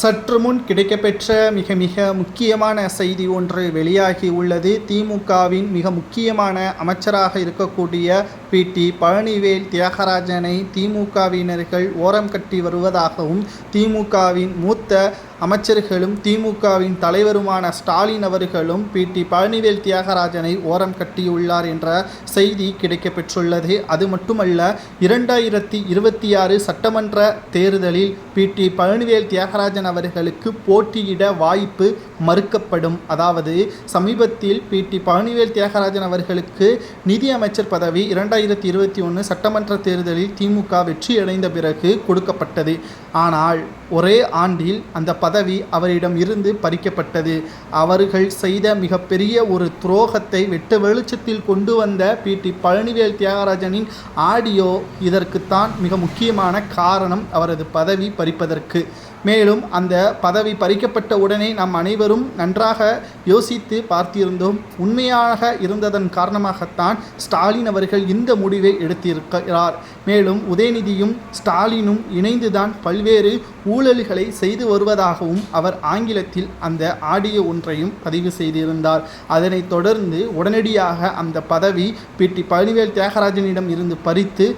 சற்று முன் கிடைக்கப்பெற்ற மிக மிக முக்கியமான செய்தி ஒன்று வெளியாகி உள்ளது. திமுகவின் மிக முக்கியமான அமைச்சராக இருக்கக்கூடிய பிடி பழனிவேல் தியாகராஜனை திமுகவினர்கள் ஓரம் கட்டி வருவதாகவும் திமுகவின் மூத்த அமைச்சர்களும் திமுகவின் தலைவருமான ஸ்டாலின் அவர்களும் பிடி பழனிவேல் தியாகராஜனை ஓரம் கட்டியுள்ளார் என்ற செய்தி கிடைக்கப்பெற்றுள்ளது. அது மட்டுமல்ல இரண்டாயிரத்தி இருபத்தி ஆறு சட்டமன்ற தேர்தலில் பிடி பழனிவேல் தியாகராஜன் அவர்களுக்கு போட்டியிட வாய்ப்பு மறுக்கப்படும். அதாவது சமீபத்தில் பிடி பழனிவேல் தியாகராஜன் அவர்களுக்கு நிதி அமைச்சர் பதவி இரண்டாயிரத்தி இருபத்தி ஒன்று சட்டமன்ற தேர்தலில் திமுக வெற்றியடைந்த பிறகு கொடுக்கப்பட்டது. ஆனால் ஒரே ஆண்டில் அந்த பதவி அவரிடம் இருந்து பறிக்கப்பட்டது. அவர்கள் செய்த மிகப்பெரிய ஒரு துரோகத்தை வெட்ட வெளிச்சத்தில் கொண்டு வந்த பிடி பழனிவேல் தியாகராஜனின் ஆடியோ இதற்குத்தான் மிக முக்கியமான காரணம் அவரது பதவி பறிப்பதற்கு. மேலும் அந்த பதவி பறிக்கப்பட்ட உடனே நாம் அனைவரும் நன்றாக யோசித்து பார்த்திருந்தோம். உண்மையாக இருந்ததன் காரணமாகத்தான் ஸ்டாலின் அவர்கள் இந்த முடிவை எடுத்திருக்கிறார். மேலும் உதயநிதியும் ஸ்டாலினும் இணைந்துதான் பல்வேறு ஊழல்களை செய்து வருவதாகவும் அவர் ஆங்கிலத்தில் அந்த ஆடியோ ஒன்றையும் பதிவு செய்திருந்தார். அதனைத் தொடர்ந்து உடனடியாக அந்த பதவி பிடி பழனிவேல் தியாகராஜனிடம் இருந்து பறித்து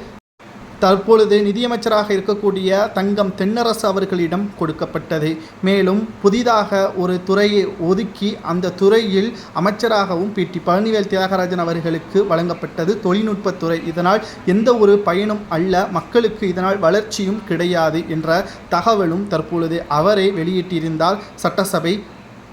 தற்பொழுது நிதியமைச்சராக இருக்கக்கூடிய தங்கம் தென்னரசு அவர்களிடம் கொடுக்கப்பட்டது. மேலும் புதிதாக ஒரு துறையை ஒதுக்கி அந்த துறையில் அமைச்சராகவும் பிடி பழனிவேல் தியாகராஜன் அவர்களுக்கு வழங்கப்பட்டது தொழில்நுட்பத்துறை. இதனால் எந்த ஒரு பயனும் அல்ல. மக்களுக்கு இதனால் வளர்ச்சியும் கிடையாது என்ற தகவலும் தற்பொழுது அவரை வெளியிட்டிருந்தார் சட்டசபை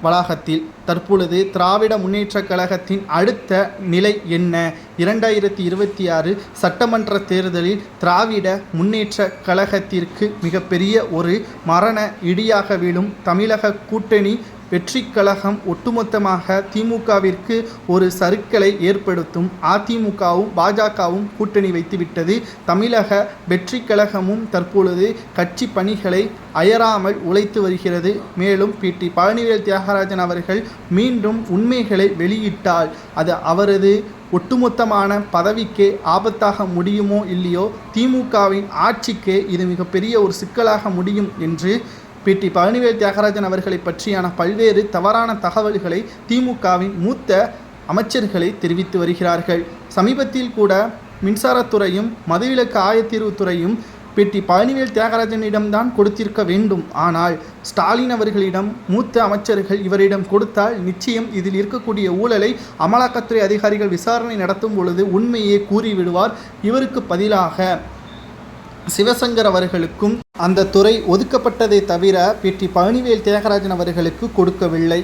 வளாகத்தில். தற்பொழுது திராவிட முன்னேற்றக் கழகத்தின் அடுத்த நிலை என்ன? இரண்டாயிரத்தி இருபத்தி ஆறு சட்டமன்ற தேர்தலில் திராவிட முன்னேற்ற கழகத்திற்கு மிகப்பெரிய ஒரு மரண இடியாக விழும் தமிழக கூட்டணி வெற்றி கழகம் ஒட்டுமொத்தமாக திமுகவிற்கு ஒரு சருக்களை ஏற்படுத்தும். அதிமுகவும் பாஜகவும் கூட்டணி வைத்துவிட்டது. தமிழக வெற்றி கழகமும் தற்பொழுது கட்சி பணிகளை அயராமல் உழைத்து வருகிறது. மேலும் பி. டி. பழனிவேல் தியாகராஜன் அவர்கள் மீண்டும் உண்மைகளை வெளியிட்டால் அது அவரது ஒட்டுமொத்தமான பதவிக்கே ஆபத்தாக முடியுமோ இல்லையோ திமுகவின் ஆட்சிக்கே இது மிகப்பெரிய ஒரு சிக்கலாக முடியும் என்று பிடி பழனிவேல் தியாகராஜன் அவர்களை பற்றியான பல்வேறு தவறான தகவல்களை திமுகவின் மூத்த அமைச்சர்களை தெரிவித்து வருகிறார்கள். சமீபத்தில் கூட மின்சாரத்துறையும் மதுவிலக்கு ஆயத்தீர்வுத்துறையும் பிடி பழனிவேல் தியாகராஜனிடம்தான் கொடுத்திருக்க வேண்டும். ஆனால் ஸ்டாலின் அவர்களிடம் மூத்த அமைச்சர்கள் இவரிடம் கொடுத்தால் நிச்சயம் இதில் இருக்கக்கூடிய ஊழலை அமலாக்கத்துறை அதிகாரிகள் விசாரணை நடத்தும் பொழுது உண்மையை கூறிவிடுவார். இவருக்கு பதிலாக சிவசங்கர் அவர்களுக்கும் அந்த துறை ஒதுக்கப்பட்டதை தவிர பிடி பழனிவேல் தியாகராஜன் அவர்களுக்கு கொடுக்கவில்லை.